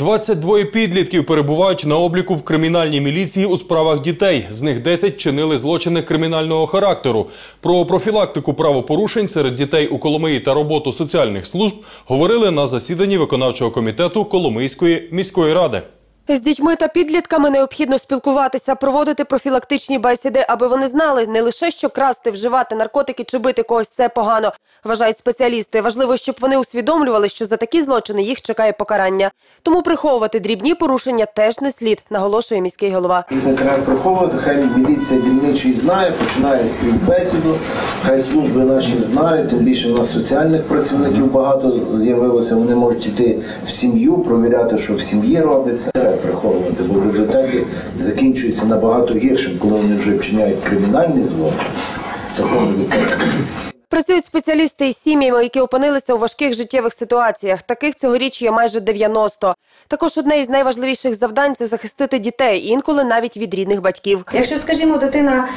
22 підлітків перебувають на обліку в кримінальній міліції у справах дітей. З них 10 чинили злочини кримінального характеру. Про профілактику правопорушень серед дітей у Коломиї та роботу соціальних служб говорили на засіданні виконавчого комітету Коломийської міської ради. З дітьми та підлітками необхідно спілкуватися, проводити профілактичні бесіди, аби вони знали не лише що красти, вживати наркотики чи бити когось це погано. Вважають спеціалісти. Важливо, щоб вони усвідомлювали, що за такі злочини їх чекає покарання. Тому приховувати дрібні порушення теж не слід, наголошує міський голова. Їх не треба приховувати, хай міліція дільничий знає, починає співбесіду, хай служби наші знають, тим більше у нас соціальних працівників багато з'явилося, вони можуть йти в сім'ю, провіряти, що в сім'ї робиться. Приховувати, бо в результаті закінчується набагато гіршим, коли вони вже вчиняють кримінальний злочин. Такому випадку. Працюють спеціалісти із сім'ями, які опинилися у важких життєвих ситуаціях. Таких цьогоріч є майже 90. Також одне із найважливіших завдань це захистити дітей, інколи навіть від рідних батьків. Якщо, скажімо, дитина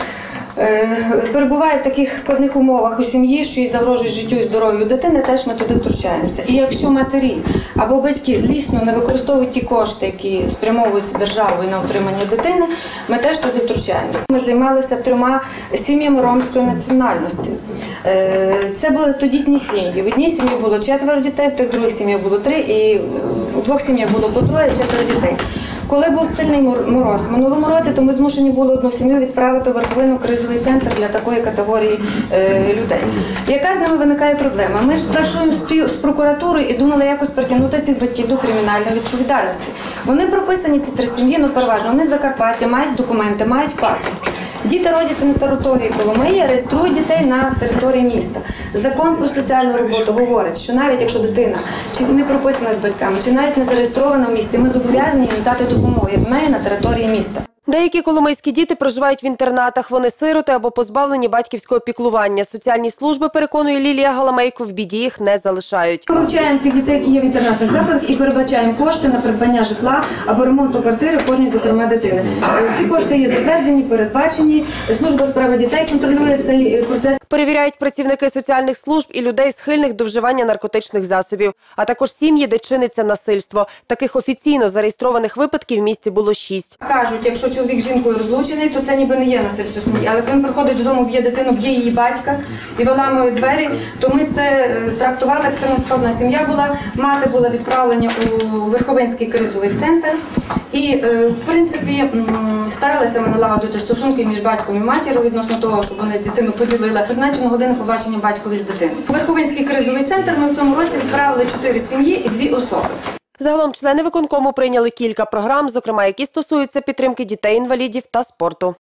перебуває в таких складних умовах у сім'ї, що їй загрожує життю і здоров'ю дитини, теж ми туди втручаємося. І якщо матері або батьки злісно не використовують ті кошти, які спрямовуються державою на утримання дитини, ми теж туди втручаємося. Ми займалися трьома сім'ями ромської національності. Е, Це були тодітні сім'ї. В одній сім'ї було четверо дітей, в тих других сім'ях було три, і у двох сім'ях було по троє, четверо дітей. Коли був сильний мороз минулому році, то ми змушені були одну сім'ю відправити в верховину кризовий центр для такої категорії е, людей. Яка з ними виникає проблема? Ми пі- з прокуратурою і думали якось притягнути цих батьків до кримінальної відповідальності. Вони прописані ці три сім'ї, ну переважно вони з Закарпаття, мають документи, мають паспорт. Діти родяться на території Коломиї, реєструють дітей на території міста. Закон про соціальну роботу говорить, що навіть якщо дитина чи не прописана з батьками, чи навіть не зареєстрована в місті, ми зобов'язані їм дати допомогу, як неї на території міста. Деякі коломийські діти проживають в інтернатах. Вони сироти або позбавлені батьківського піклування. Соціальні служби, переконує Лілія Галамейко, в біді їх не залишають. Получаємо цих дітей, які є в інтернатних закладах, і передбачаємо кошти на придбання житла або ремонту квартири кожній, зокрема, дитини. Ці кошти є затверджені, передбачені. Служба справи дітей контролює цей процес. Перевіряють працівники соціальних служб і людей, схильних до вживання наркотичних засобів, а також сім'ї, де чиниться насильство. Таких офіційно зареєстрованих випадків в місті було шість. Кажуть, якщо чоловік з жінкою розлучений, то це ніби не є насильство сім'ї. Але коли він приходить додому, б'є дитину, б'є її батька і виламує двері, то ми це е, трактували, як це у складна сім'я була. Мати була відправлена у Верховинський кризовий центр. І, е, в принципі, старалися ми налагодити стосунки між батьком і матір'ю відносно того, щоб вони дитину поділили. Призначено годину побачення батькові з дитиною. У Верховинський кризовий центр ми в цьому році відправили чотири сім'ї і дві особи. Загалом члени виконкому прийняли кілька програм, зокрема які стосуються підтримки дітей-інвалідів та спорту.